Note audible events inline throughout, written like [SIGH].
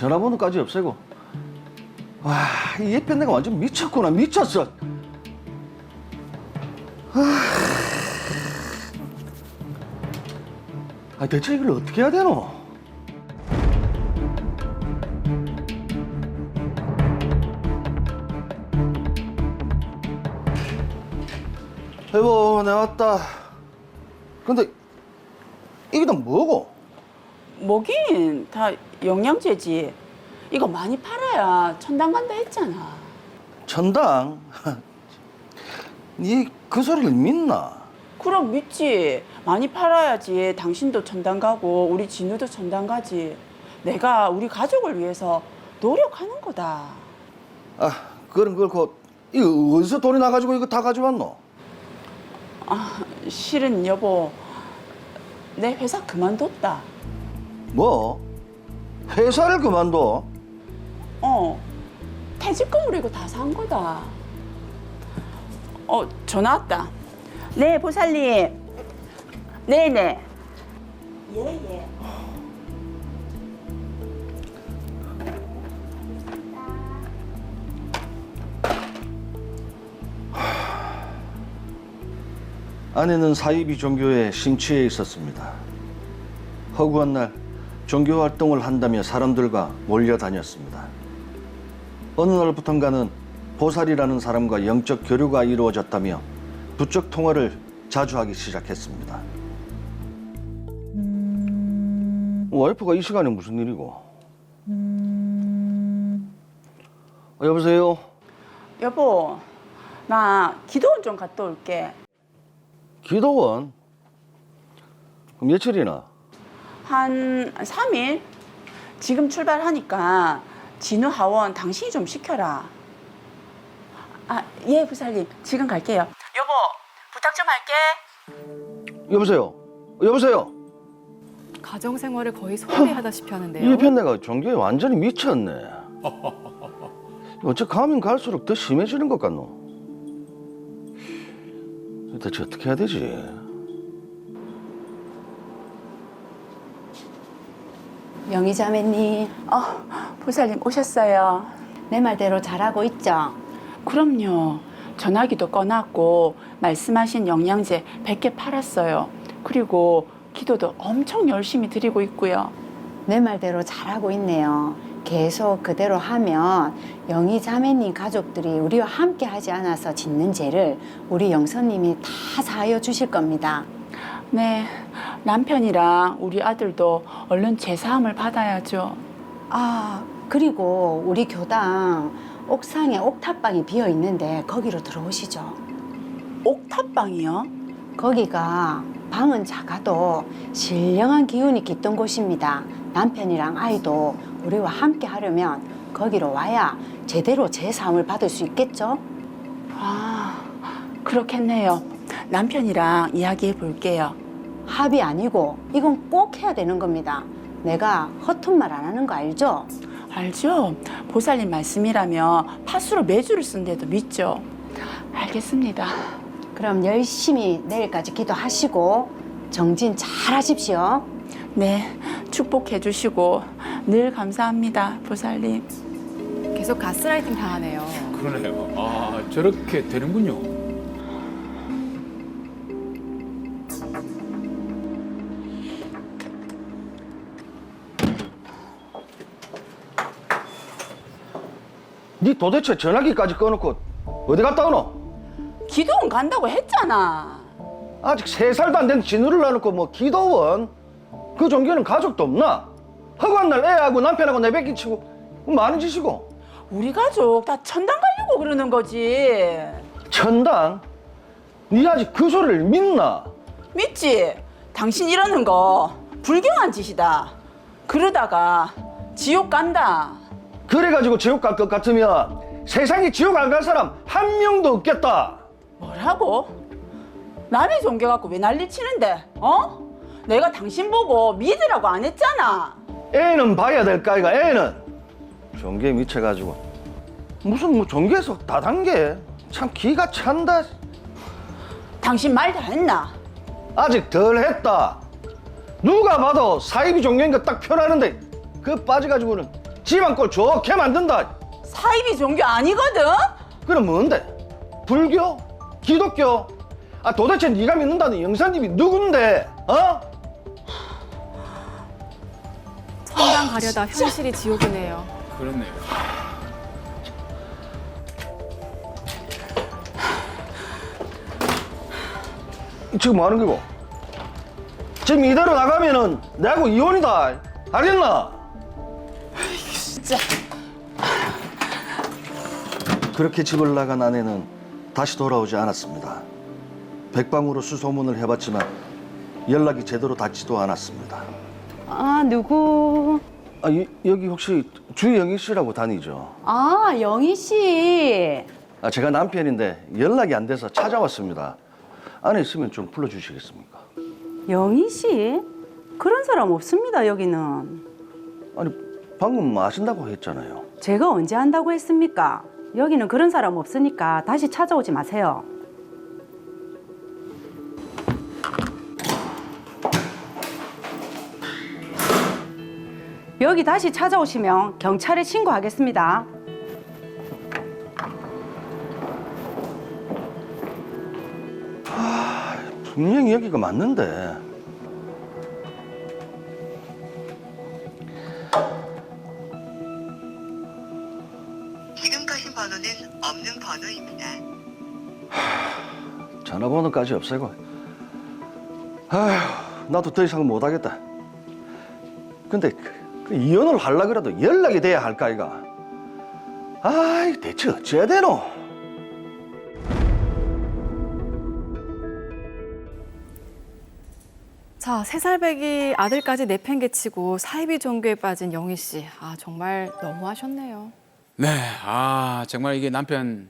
전화번호까지 없애고. 와, 이 예편 내가 완전 미쳤구나, 미쳤어. 아, 대체 이걸 어떻게 해야 되노? 여보, 내가 왔다. 근데 이게 다 뭐고? 뭐긴 다 영양제지. 이거 많이 팔아야 천당 간다 했잖아. 천당? 니 그 소리를 믿나? 그럼 믿지. 많이 팔아야지. 당신도 천당 가고 우리 진우도 천당 가지. 내가 우리 가족을 위해서 노력하는 거다. 아, 그럼 그렇고 이거 어디서 돈이 나가지고 이거 다 가져왔노? 실은 여보, 내 회사 그만뒀다. 뭐? 회사를 그만둬? 어, 퇴직금으로 이거 다 산 거다. 어, 전화 왔다. 네, 보살님. 네네. 예, 예. 아내는 사이비 종교에 심취해 있었습니다. 허구한 날 종교 활동을 한다며 사람들과 몰려다녔습니다. 어느 날부턴가는 보살이라는 사람과 영적 교류가 이루어졌다며 부적 통화를 자주 하기 시작했습니다. 와이프가 이 시간에 무슨 일이고? 어, 여보세요? 여보, 나 기도원 좀 갔다 올게. 기도원? 그럼 며칠이나? 한 3일? 지금 출발하니까 진우 하원 당신이 좀 시켜라. 아, 예, 부살님. 지금 갈게요. 여보, 부탁 좀 할게. 여보세요? 여보세요? 가정 생활을 거의 소홀히하다시피 하는데요. 이 편내가 종교에 완전히 미쳤네. [LAUGHS] 어째 가면 갈수록 더 심해지는 것 같노? 대체 어떻게 해야 되지? 영희자매님, 어, 부살님 오셨어요. 내 말대로 잘하고 있죠? 그럼요. 전화기도 꺼놨고 말씀하신 영양제 100개 팔았어요. 그리고 기도도 엄청 열심히 드리고 있고요. 내 말대로 잘하고 있네요. 계속 그대로 하면 영희 자매님 가족들이 우리와 함께 하지 않아서 짓는 죄를 우리 영선님이 다 사하여 주실 겁니다. 네, 남편이랑 우리 아들도 얼른 제사함을 받아야죠. 아, 그리고 우리 교당 옥상에 옥탑방이 비어 있는데 거기로 들어오시죠. 옥탑방이요? 거기가 방은 작아도 신령한 기운이 깃든 곳입니다. 남편이랑 아이도 우리와 함께 하려면 거기로 와야 제대로 제사함을 받을 수 있겠죠? 아, 그렇겠네요. 남편이랑 이야기해 볼게요. 합의 아니고 이건 꼭 해야 되는 겁니다. 내가 허튼 말 안 하는 거 알죠? 알죠? 보살님 말씀이라면 파수로 매주를 쓴데도 믿죠. 알겠습니다. 그럼 열심히 내일까지 기도하시고 정진 잘 하십시오. 네, 축복해 주시고 늘 감사합니다, 보살님. 계속 가스라이팅 당하네요. 그러네요. 아 저렇게 되는군요. 니 도대체 전화기까지 꺼놓고 어디 갔다 오노? 기도원 간다고 했잖아. 아직 세 살도 안 된 진우를 놔놓고 뭐 기도원? 그 종교는 가족도 없나? 허구한 날 애하고 남편하고 내뱉기 치고 많은 짓이고 우리 가족 다 천당 가려고 그러는 거지. 천당? 니 아직 그 소리를 믿나? 믿지? 당신 이러는 거 불경한 짓이다. 그러다가 지옥 간다. 그래가지고 지옥 갈 것 같으면 세상에 지옥 안갈 사람 한 명도 없겠다. 뭐라고? 남의 종교 갖고 왜 난리 치는데? 어? 내가 당신 보고 믿으라고 안 했잖아. 애는 봐야 될 까이가 애는 종교에 미쳐가지고 무슨 뭐 종교에서 다단계 참 기가 찬다. 당신 말 다 했나? 아직 덜 했다. 누가 봐도 사이비 종교인 거 딱 표현하는데 그 빠져가지고는 집안 꼴 좋게 만든다. 사이비 종교 아니거든? 그럼 뭔데? 불교? 기독교? 아 도대체 네가 믿는다는 영사님이 누군데? 어? 천당 가려다 현실이 지옥이네요. 그렇네요. 지금 뭐 하는 거고? 지금 이대로 나가면은 내하고 이혼이다. 알겠나? 진짜. 그렇게 집을 나간 아내는 다시 돌아오지 않았습니다. 백방으로 수소문을 해봤지만 연락이 제대로 닿지도 않았습니다. 아, 누구? 아, 이- 여기 혹시 주영희 씨라고 다니죠? 아, 영희 씨. 아, 제가 남편인데 연락이 안 돼서 찾아왔습니다. 안에 있으면 좀 불러주시겠습니까? 영희 씨? 그런 사람 없습니다, 여기는. 아니, 방금 마신다고 했잖아요. 제가 언제 한다고 했습니까? 여기는 그런 사람 없으니까 다시 찾아오지 마세요. 여기 다시 찾아오시면 경찰에 신고하겠습니다. 분명히 여기가 맞는데. 전화번호까지 없애고. 아휴, 나도 더 이상 못하겠다. 근데 그, 그 이혼을 하려 그래도 연락이 돼야 할까, 이가. 아이, 대체 어찌해야 되노? 자, 세 살배기 아들까지 내팽개치고 사이비 종교에 빠진 영희 씨. 아, 정말 너무하셨네요. 네, 아 정말 이게 남편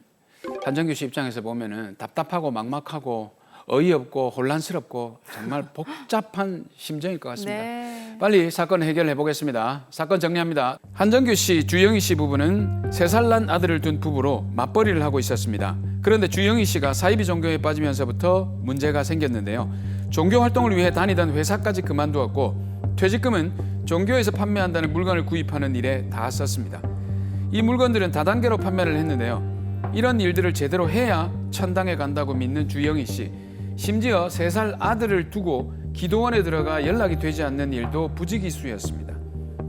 한정규 씨 입장에서 보면은 답답하고 막막하고 어이없고 혼란스럽고 정말 [LAUGHS] 복잡한 심정일 것 같습니다. 네. 빨리 사건 해결해 보겠습니다. 사건 정리합니다. 한정규 씨, 주영희 씨 부부는 세 살 난 아들을 둔 부부로 맞벌이를 하고 있었습니다. 그런데 주영희 씨가 사이비 종교에 빠지면서부터 문제가 생겼는데요. 종교 활동을 위해 다니던 회사까지 그만두었고 퇴직금은 종교에서 판매한다는 물건을 구입하는 일에 다 썼습니다. 이 물건들은 다단계로 판매를 했는데요. 이런 일들을 제대로 해야 천당에 간다고 믿는 주영희 씨. 심지어 세 살 아들을 두고 기도원에 들어가 연락이 되지 않는 일도 부지기수였습니다.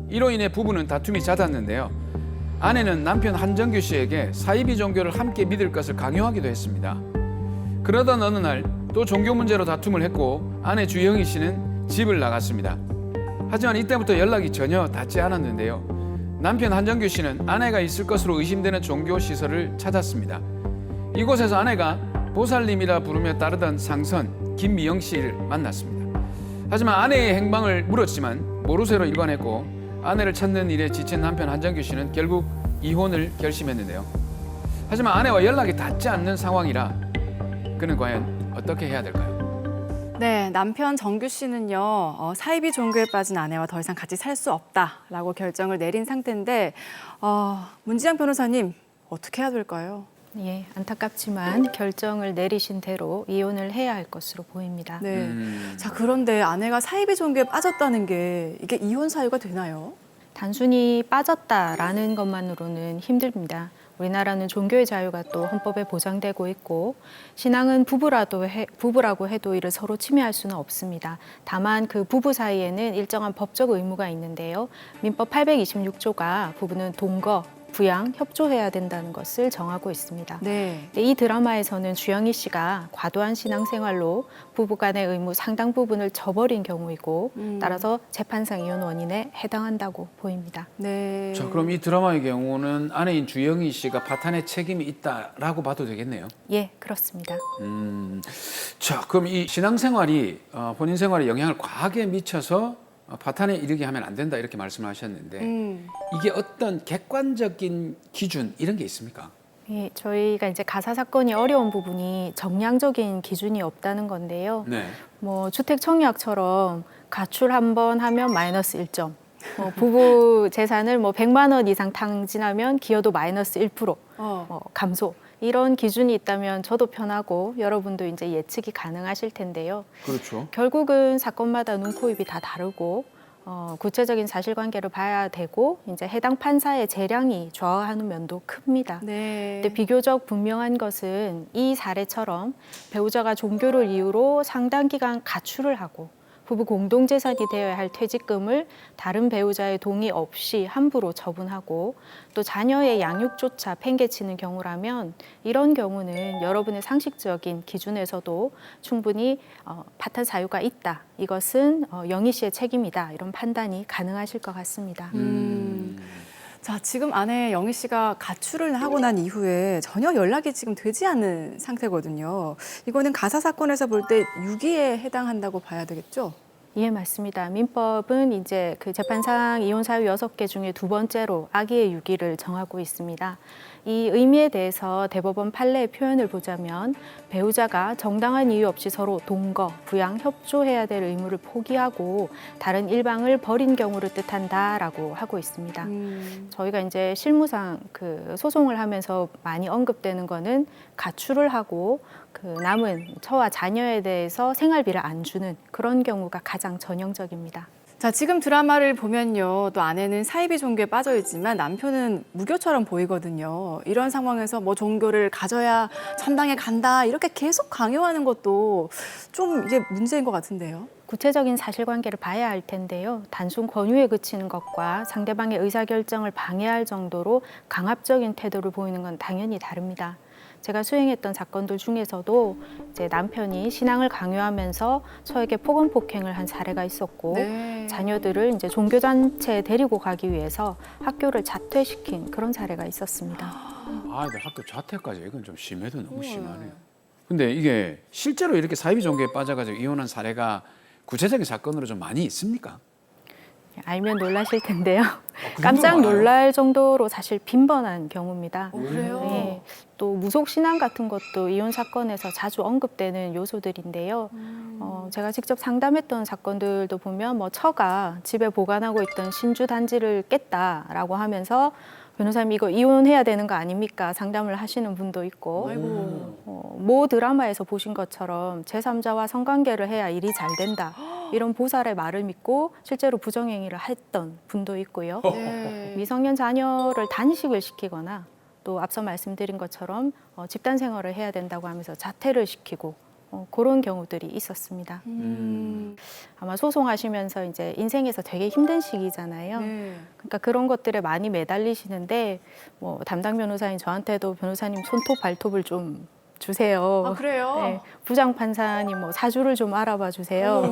이로 인해 부부는 다툼이 잦았는데요. 아내는 남편 한정규 씨에게 사이비 종교를 함께 믿을 것을 강요하기도 했습니다. 그러던 어느 날 또 종교 문제로 다툼을 했고 아내 주영희 씨는 집을 나갔습니다. 하지만 이때부터 연락이 전혀 닿지 않았는데요. 남편 한정규 씨는 아내가 있을 것으로 의심되는 종교 시설을 찾았습니다. 이곳에서 아내가 보살님이라 부르며 따르던 상선 김미영 씨를 만났습니다. 하지만 아내의 행방을 물었지만 모르쇠로 일관했고 아내를 찾는 일에 지친 남편 한정규 씨는 결국 이혼을 결심했는데요. 하지만 아내와 연락이 닿지 않는 상황이라 그는 과연 어떻게 해야 될까요? 네, 남편 정규 씨는요, 어, 사이비 종교에 빠진 아내와 더 이상 같이 살 수 없다라고 결정을 내린 상태인데, 어, 문지영 변호사님, 어떻게 해야 될까요? 예, 안타깝지만 결정을 내리신 대로 이혼을 해야 할 것으로 보입니다. 네. 음. 자, 그런데 아내가 사이비 종교에 빠졌다는 게 이게 이혼 사유가 되나요? 단순히 빠졌다라는 것만으로는 힘듭니다. 우리나라는 종교의 자유가 또 헌법에 보장되고 있고 신앙은 부부라도 해, 부부라고 해도 이를 서로 침해할 수는 없습니다. 다만 그 부부 사이에는 일정한 법적 의무가 있는데요. 민법 826조가 부부는 동거, 부양, 협조해야 된다는 것을 정하고 있습니다. 네. 네, 이 드라마에서는 주영희 씨가 과도한 신앙생활로 부부간의 의무 상당 부분을 저버린 경우이고 음. 따라서 재판상 이혼 원인에 해당한다고 보입니다. 네. 자, 그럼 이 드라마의 경우는 아내인 주영희 씨가 파탄의 책임이 있다라고 봐도 되겠네요. 예, 그렇습니다. 음, 자, 그럼 이 신앙생활이 어, 본인 생활에 영향을 과하게 미쳐서 어, 파탄에 이르게 하면 안 된다 이렇게 말씀을 하셨는데 음. 이게 어떤 객관적인 기준 이런 게 있습니까? 예, 저희가 이제 가사 사건이 어려운 부분이 정량적인 기준이 없다는 건데요. 네. 뭐 주택 청약처럼 가출 한 번 하면 마이너스 1점. 뭐 부부 재산을 뭐 100만 원 이상 탕진하면 기여도 마이너스 1%. 어. 뭐 감소 이런 기준이 있다면 저도 편하고 여러분도 이제 예측이 가능하실 텐데요. 그렇죠. 결국은 사건마다 눈, 코, 입이 다 다르고 어, 구체적인 사실관계를 봐야 되고 이제 해당 판사의 재량이 좌우하는 면도 큽니다. 네. 근데 비교적 분명한 것은 이 사례처럼 배우자가 종교를 이유로 상당 기간 가출을 하고 부부 공동 재산이 되어야 할 퇴직금을 다른 배우자의 동의 없이 함부로 처분하고 또 자녀의 양육조차 팽개치는 경우라면 이런 경우는 여러분의 상식적인 기준에서도 충분히 어, 파탄 사유가 있다. 이것은 어, 영희 씨의 책임이다. 이런 판단이 가능하실 것 같습니다. 음. 자, 지금 아내 영희 씨가 가출을 하고 난 이후에 전혀 연락이 지금 되지 않는 상태거든요. 이거는 가사 사건에서 볼 때 유기에 해당한다고 봐야 되겠죠? 예, 맞습니다. 민법은 이제 그 재판상 이혼 사유 여섯 개 중에 두 번째로 아기의 유기를 정하고 있습니다. 이 의미에 대해서 대법원 판례의 표현을 보자면 배우자가 정당한 이유 없이 서로 동거, 부양, 협조해야 될 의무를 포기하고 다른 일방을 버린 경우를 뜻한다라고 하고 있습니다. 음. 저희가 이제 실무상 그 소송을 하면서 많이 언급되는 거는 가출을 하고 그 남은 처와 자녀에 대해서 생활비를 안 주는 그런 경우가 가장 전형적입니다. 자, 지금 드라마를 보면요. 또 아내는 사이비 종교에 빠져 있지만 남편은 무교처럼 보이거든요. 이런 상황에서 뭐 종교를 가져야 천당에 간다. 이렇게 계속 강요하는 것도 좀 이게 문제인 것 같은데요. 구체적인 사실관계를 봐야 할 텐데요. 단순 권유에 그치는 것과 상대방의 의사결정을 방해할 정도로 강압적인 태도를 보이는 건 당연히 다릅니다. 제가 수행했던 사건들 중에서도 이제 남편이 신앙을 강요하면서 처에게 폭언 폭행을 한 사례가 있었고 네. 자녀들을 이제 종교 단체에 데리고 가기 위해서 학교를 자퇴시킨 그런 사례가 있었습니다. 아이들 학교 자퇴까지 이건 좀 심해도 너무 심하네요. 근데 이게 실제로 이렇게 사이비 종교에 빠져가지고 이혼한 사례가 구체적인 사건으로 좀 많이 있습니까? 알면 놀라실 텐데요. 그 깜짝 놀랄 정도로 사실 빈번한 경우입니다. 어, 그래요? 네, 또 무속 신앙 같은 것도 이혼 사건에서 자주 언급되는 요소들인데요. 어, 제가 직접 상담했던 사건들도 보면 뭐 처가 집에 보관하고 있던 신주 단지를 깼다라고 하면서 변호사님 이거 이혼해야 되는 거 아닙니까? 상담을 하시는 분도 있고 아이고. 어, 모 드라마에서 보신 것처럼 제3자와 성관계를 해야 일이 잘 된다. [GASPS] 이런 보살의 말을 믿고 실제로 부정행위를 했던 분도 있고요. 네. 미성년 자녀를 단식을 시키거나 또 앞서 말씀드린 것처럼 어, 집단 생활을 해야 된다고 하면서 자퇴를 시키고 어, 그런 경우들이 있었습니다. 음. 아마 소송하시면서 이제 인생에서 되게 힘든 시기잖아요. 네. 그러니까 그런 것들에 많이 매달리시는데 뭐 담당 변호사인 저한테도 변호사님 손톱 발톱을 좀 주세요. 아, 그래요? 네, 부장 판사님 뭐 사주를 좀 알아봐 주세요.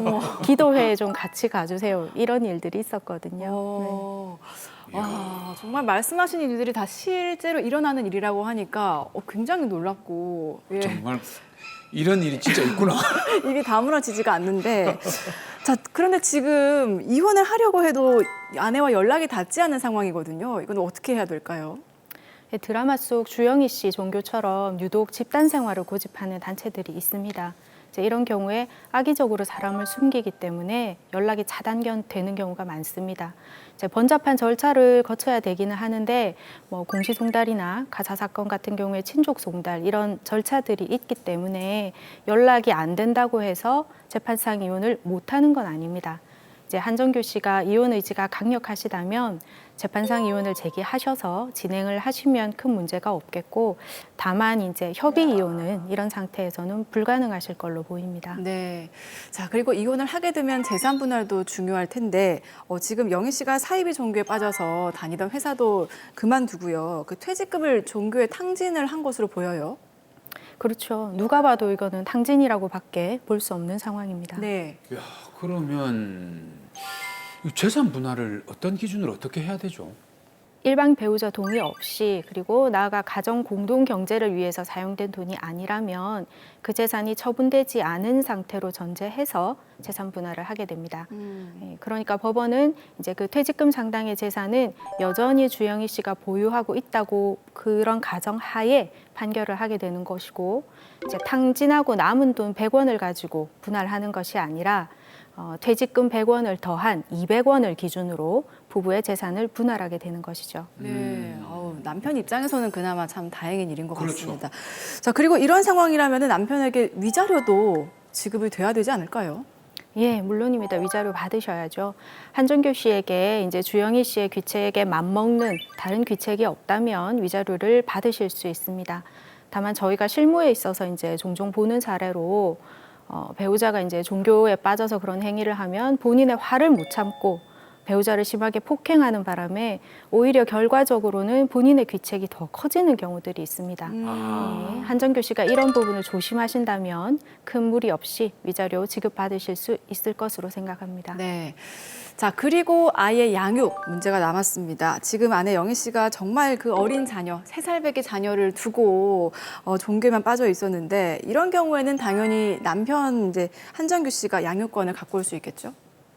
기도회에 좀 같이 가주세요. 이런 일들이 있었거든요. 네. 어. 와, 정말 말씀하신 일들이 다 실제로 일어나는 일이라고 하니까 어, 굉장히 놀랍고 예. 정말 이런 일이 진짜 있구나. [LAUGHS] 입이 다물어지지가 않는데 자 그런데 지금 이혼을 하려고 해도 아내와 연락이 닿지 않는 상황이거든요. 이건 어떻게 해야 될까요? 네, 드라마 속 주영희 씨 종교처럼 유독 집단 생활을 고집하는 단체들이 있습니다. 이제 이런 경우에 악의적으로 사람을 숨기기 때문에 연락이 차단되는 경우가 많습니다. 번잡한 절차를 거쳐야 되기는 하는데 뭐 공시송달이나 가사 사건 같은 경우에 친족 송달 이런 절차들이 있기 때문에 연락이 안 된다고 해서 재판상 이혼을 못하는 건 아닙니다. 이제 한정규 씨가 이혼 의지가 강력하시다면 재판상 이혼을 제기하셔서 진행을 하시면 큰 문제가 없겠고 다만 이제 협의 이혼은 이런 상태에서는 불가능하실 걸로 보입니다. 네. 자 그리고 이혼을 하게 되면 재산 분할도 중요할 텐데 어, 지금 영희 씨가 사이비 종교에 빠져서 다니던 회사도 그만두고요. 그 퇴직금을 종교에 탕진을 한 것으로 보여요. 그렇죠. 누가 봐도 이거는 탕진이라고밖에 볼 수 없는 상황입니다. 네. 야, 그러면 이 재산 분할을 어떤 기준으로 어떻게 해야 되죠? 일반 배우자 동의 없이 그리고 나아가 가정 공동 경제를 위해서 사용된 돈이 아니라면 그 재산이 처분되지 않은 상태로 전제해서 재산 분할을 하게 됩니다. 음. 예, 그러니까 법원은 이제 그 퇴직금 상당의 재산은 여전히 주영희 씨가 보유하고 있다고 그런 가정 하에 판결을 하게 되는 것이고 이제 탕진하고 남은 돈 100원을 가지고 분할하는 것이 아니라 어, 퇴직금 100원을 더한 200원을 기준으로 부부의 재산을 분할하게 되는 것이죠. 네. 어우, 남편 입장에서는 그나마 참 다행인 일인 것 그렇죠. 같습니다. 자 그리고 이런 상황이라면 남편에게 위자료도 지급이 돼야 되지 않을까요? 예, 물론입니다. 위자료 받으셔야죠. 한정규 씨에게 이제 주영희 씨의 귀책에 맞먹는 다른 귀책이 없다면 위자료를 받으실 수 있습니다. 다만 저희가 실무에 있어서 이제 종종 보는 사례로 어, 배우자가 이제 종교에 빠져서 그런 행위를 하면 본인의 화를 못 참고 배우자를 심하게 폭행하는 바람에 오히려 결과적으로는 본인의 귀책이 더 커지는 경우들이 있습니다. 예, 한정규 씨가 이런 부분을 조심하신다면 큰 무리 없이 위자료 지급받으실 수 있을 것으로 생각합니다. 네. 자, 그리고 아이의 양육 문제가 남았습니다. 지금 아내 영희 씨가 정말 그 어린 자녀, 세 살배기 자녀를 두고 어, 종교에만 빠져 있었는데 이런 경우에는 당연히 남편 이제 한정규 씨가 양육권을 갖고 올 수 있겠죠?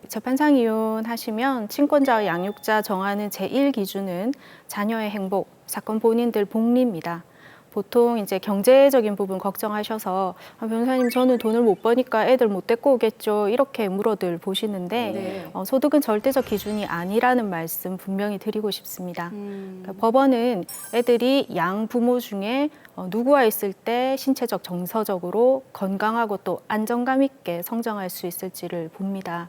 재판상 이혼하시면 친권자와 양육자 정하는 제1 기준은 자녀의 행복, 사건 본인들 복리입니다. 보통 이제 경제적인 부분 걱정하셔서 아, 변호사님 저는 돈을 못 버니까 애들 못 데리고 오겠죠 이렇게 물어들 보시는데 네. 어, 소득은 절대적 기준이 아니라는 말씀 분명히 드리고 싶습니다. 음. 그러니까 법원은 애들이 양 부모 중에 어, 누구와 있을 때 신체적 정서적으로 건강하고 또 안정감 있게 성장할 수 있을지를 봅니다.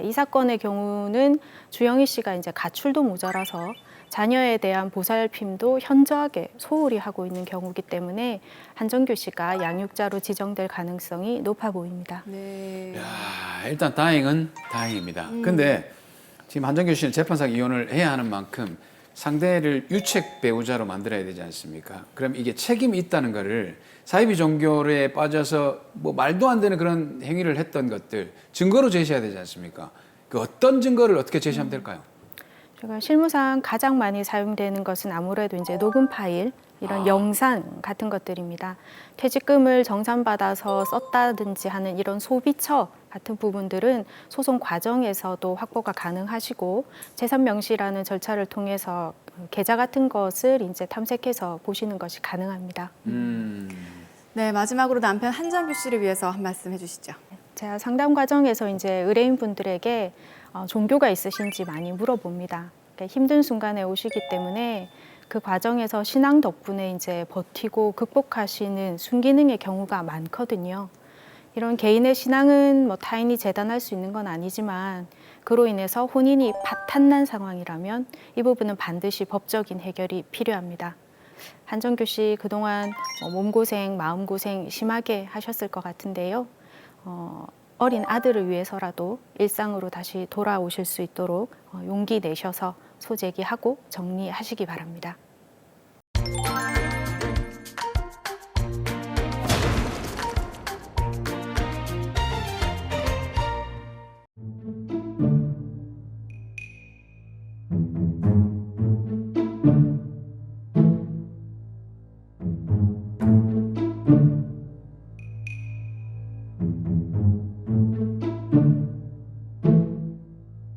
이 사건의 경우는 주영희 씨가 이제 가출도 모자라서 자녀에 대한 보살핌도 현저하게 소홀히 하고 있는 경우이기 때문에 한정규 씨가 양육자로 지정될 가능성이 높아 보입니다. 네. 야, 일단 다행은 다행입니다. 근데 지금 한정규 씨는 재판상 이혼을 해야 하는 만큼 상대를 유책 배우자로 만들어야 되지 않습니까? 그럼 이게 책임이 있다는 거를 사이비 종교에 빠져서 뭐 말도 안 되는 그런 행위를 했던 것들 증거로 제시해야 되지 않습니까? 그 어떤 증거를 어떻게 제시하면 될까요? 제가 실무상 가장 많이 사용되는 것은 아무래도 이제 녹음 파일 이런 영상 같은 것들입니다. 퇴직금을 정산받아서 썼다든지 하는 이런 소비처 같은 부분들은 소송 과정에서도 확보가 가능하시고 재산 명시라는 절차를 통해서 계좌 같은 것을 이제 탐색해서 보시는 것이 가능합니다. 음. 네, 마지막으로 남편 한정규 씨를 위해서 한 말씀 해주시죠. 제가 상담 과정에서 이제 의뢰인 분들에게 어, 종교가 있으신지 많이 물어봅니다. 그러니까 힘든 순간에 오시기 때문에 그 과정에서 신앙 덕분에 이제 버티고 극복하시는 순기능의 경우가 많거든요. 이런 개인의 신앙은 뭐 타인이 재단할 수 있는 건 아니지만 그로 인해서 혼인이 파탄난 상황이라면 이 부분은 반드시 법적인 해결이 필요합니다. 한정규 씨 그동안 어, 몸고생, 마음고생 심하게 하셨을 것 같은데요. 어, 어린 아들을 위해서라도 일상으로 다시 돌아오실 수 있도록 어, 용기 내셔서 소재기하고 정리하시기 바랍니다.